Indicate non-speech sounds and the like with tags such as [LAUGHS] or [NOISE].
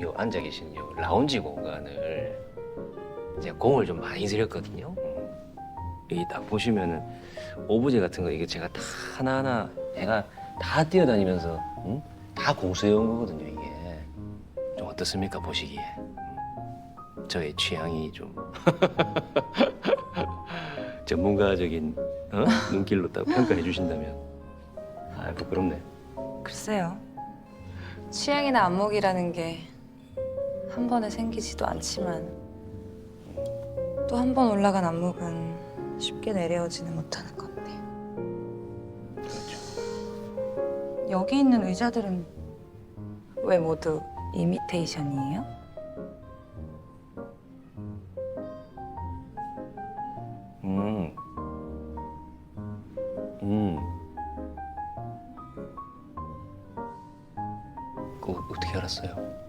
요 앉아 계신 요 라운지 공간을 제가 공을 좀 많이 들였거든요. 음. 여기 딱 보시면은 오브제 같은 거 이게 제가 다 하나하나 제가 다 뛰어다니면서 음? 다 공수해 온 거거든요 이게 좀 어떻습니까 보시기에 음. 저의 취향이 좀 [LAUGHS] 전문가적인 어? 눈길로 딱 평가해 주신다면 아 부끄럽네. 글쎄요. 취향이나 안목이라는 게 한 번에 생기지도 않지만 또 한 번 올라간 안목은 쉽게 내려오지는 못하는 건데. 그렇죠. 여기 있는 의자들은 왜 모두 이미테이션이에요? 음. 음. 그 어떻게 알았어요?